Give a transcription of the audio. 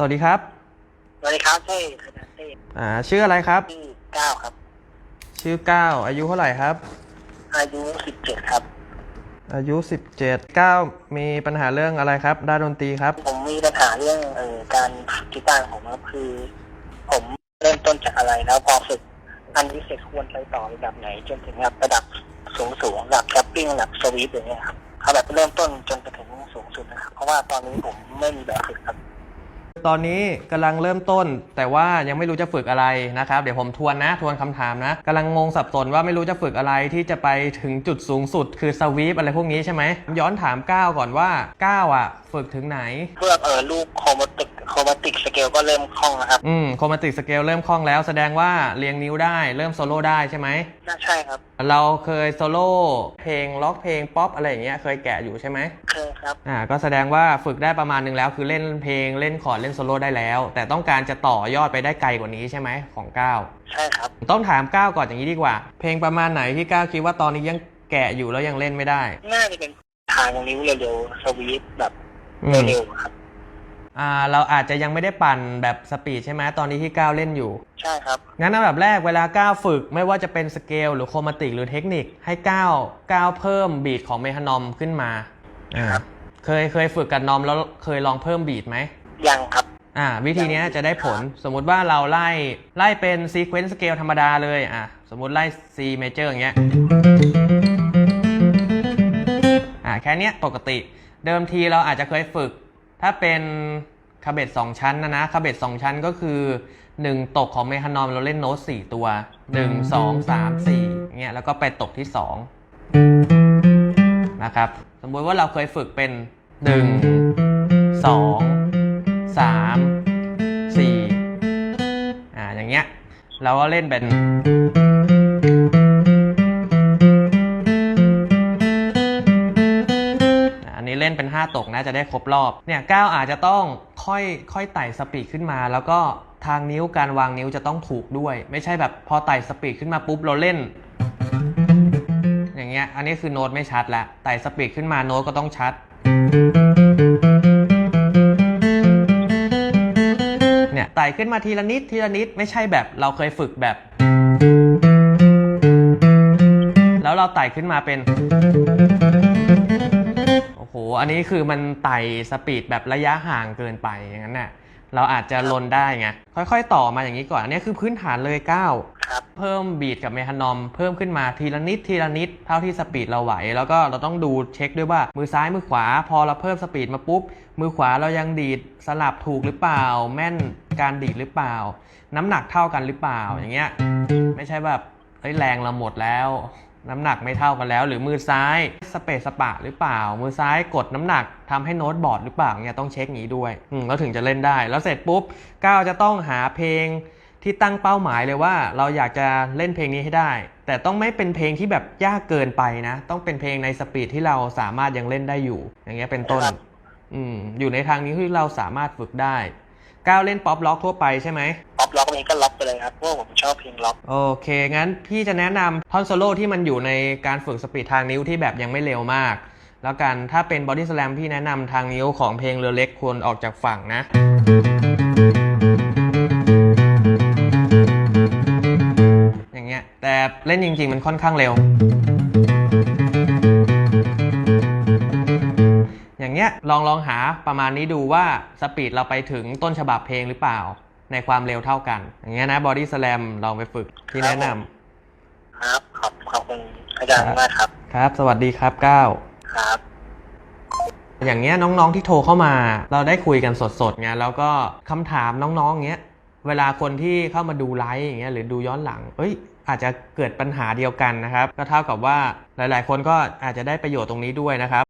สวัสดีครับ สวัสดีครับเต้คณะเต้อ่า ชื่ออะไรครับ ที่เก้าครับ ชื่อก้าวอายุเท่าไหร่ครับ อายุสิบเจ็ดครับ อายุสิบเจ็ดก้าวมีปัญหาเรื่องอะไรครับ ด้านดนตรีครับ ผมมีปัญหาเรื่องเอ่อการฝึกกีตาร์ของผมครับคือ ผมเริ่มต้นจากอะไรแล้วพอฝึกอันนี้เสร็จควรไปต่อระดับไหน จนถึงแบบระดับสูงสูงๆระดับแคปปิ้งระดับสวีปอย่างเงี้ยครับเอาแบบเริ่มต้นจนไปถึงสูงสุดนะครับ เพราะว่าตอนนี้ผมไม่มีแบบฝึกครับ ตอนนี้กำลังเริ่มต้น แต่ว่ายังไม่รู้จะฝึกอะไรนะครับเดี๋ยวผมทวนนะทวนคำถามนะกำลังงงสับสนว่าไม่รู้จะฝึกอะไรที่จะไปถึงจุดสูงสุด คือสวีปอะไรพวกนี้ใช่ไหมย้อนถามก้าวก่อนว่าก้าวอะ ฝึกถึงไหน เพื่อเออลูกคอมาติก รมาติกสเกลก็เริ่มคล่องนะครับ อืมโคมาติกสเกลเริ่มคล่องแล้วแสดงว่าเรียงนิ้วได้เริ่มโซโล่ได้ใช่ไหม น่าใช่ครับ เราเคยโซโล่เพลงล็อกเพลงป๊อปอะไรอย่างเงี้ยเคยแกะอยู่ใช่ไหมเคยครับ อ่าก็แสดงว่าฝึกได้ประมาณหนึงแล้ว คือเล่นเพลงเล่นคอร์ดเล่นโซโล่ได้แล้ว แต่ต้องการจะต่อยอดไปได้ไกลกว่านี้ใช่ไหมของก้าวใช่ครับ ต้องถามก้าวก่อนอย่างนี้ดีกว่า เพลงประมาณไหนที่ก้าวคิดว่าตอนนี้ยังแกะอยู่แล้วยังเล่นไม่ได้ น่าจะเป็นทางนิ้วเร็วๆสวีปแบบอืม เร็วๆครับ อ่าเราอาจจะยังไม่ได้ปั่นแบบสปีดใช่ไหมตอนนี้ที่ก้าวเล่นอยู่ ใช่ครับ งั้นอันดับแรกเวลาก้าวฝึกไม่ว่าจะเป็นสเกลหรือโครมาติกหรือเทคนิคให้ก้าวก้าวเพิ่มบีทของเมทานอมขึ้นมาอ่าครับ เคยเคยฝึกกับนอมแล้วเคยลองเพิ่มบีทไหม ยังครับ อ่าวิธีเนี้ยจะได้ผลสมมุติว่าเราไล่ไล่เป็นซีเควนซ์สเกลธรรมดาเลยอะสมมุติไล่ C major อย่างเงี้ยอ่าแค่เนี้ยปกติ เดิมทีเราอาจจะเคยฝึก ถ้าเป็นคาเบตสองชั้นนะนะคาเบตสองชั้นก็คือ 1 ตกของเมทานอมเราเล่นโน้ต4ตัว 1 2 3 4เงี้ยแล้วก็ไปตกที่ 2 นะครับ สมมุติว่าเราเคยฝึกเป็น 1 2 3 4อ่าอย่างเงี้ยเราก็เล่นเป็น ล่นเป็น 5 ตกนะจะได้ครบรอบเนี่ยก้าวอาจจะต้องค่อยค่อยไต่สปีดขึ้นมา แล้วก็ทางนิ้วการวางนิ้วจะต้องถูกด้วย ไม่ใช่แบบพอไต่สปีดขึ้นมาปุ๊บเราเล่น อย่างเงี้ยอันนี้คือโน้ตไม่ชัดแล้วไต่สปีดขึ้นมาโน้ตก็ต้องชัดเนี่ยไต่ขึ้นมาทีละนิดทีละนิดไม่ใช่แบบเราเคยฝึกแบบ แล้วเราไต่ขึ้นมาเป็น อันนี้คือมันไต่สปีดแบบระยะห่างเกินไปอย่างนั้นน่ะเราอาจจะลนได้ไงค่อยๆ ต่อมาอย่างนี้ก่อนอันนี้คือพื้นฐานเลยก้าวครับเพิ่มบีทกับเมทานอม เพิ่มขึ้นมาทีละนิดทีละนิดเท่าที่สปีดเราไหว แล้วก็เราต้องดูเช็คด้วยว่ามือซ้ายมือขวา พอเราเพิ่มสปีดมาปุ๊บ มือขวาเรายังดีดสลับถูกหรือเปล่า แม่นการดีดหรือเปล่า น้ำหนักเท่ากันหรือเปล่าอย่างเงี้ยไม่ใช่แบบเฮ้ยแรงเราหมดแล้ว น้ำหนักไม่เท่ากันแล้ว หรือมือซ้ายสเปซสปะหรือเปล่า มือซ้ายกดน้ำหนักทำให้โน้ตบอดหรือเปล่าเนี่ยต้องเช็คอย่างนี้ด้วยอืมแล้วถึงจะเล่นได้ แล้วเสร็จปุ๊บก้าวจะต้องหาเพลงที่ตั้งเป้าหมายเลยว่า เราอยากจะเล่นเพลงนี้ให้ได้ แต่ต้องไม่เป็นเพลงที่แบบยากเกินไปนะ ต้องเป็นเพลงในสปีดที่เราสามารถยังเล่นได้อยู่ อย่างเงี้ยเป็นต้น อืมอยู่ในทางนี้ที่เราสามารถฝึกได้ ก้าวเล่นป๊อปล็อกทั่วไปใช่ไหมป๊อปล็อกนี้ก็ล็อกไปเลยครับเพราะว่าผมชอบเพลงล็อก โอเค งั้นพี่จะแนะนำท่อนโซโล่ที่มันอยู่ในการฝึกสปีดทางนิ้วที่แบบยังไม่เร็วมาก แล้วกันถ้าเป็นบอดี้ส a ลมพี่แนะนำทางนิ้วของเพลงเรือเล็กควรออกจากฝั่งนะ อย่างเงี้ยแต่เล่นจริง ๆ มันค่อนข้างเร็ว เงี้ยลองลองหาประมาณนี้ดูว่าสปีดเราไปถึงต้นฉบับเพลงหรือเปล่า ในความเร็วเท่ากัน อย่างเงี้ยนะบอดี้ส a ลมลองไปฝึกที่แนะนำครับขอบขอบคุณอาจารย์มากครับครับ สวัสดีครับก้าวครับ อย่างเงี้ยน้องๆที่โทรเข้ามา เราได้คุยกันสดๆไงแล้วก็คำถามน้องๆเงี้ยเวลาคนที่เข้ามาดูไลฟ์อย่างเงี้ยหรือดูย้อนหลัง เอ้ย อาจจะเกิดปัญหาเดียวกันนะครับ ก็เท่ากับว่าหลายๆ คนก็อาจจะได้ประโยชน์ตรงนี้ด้วยนะครับ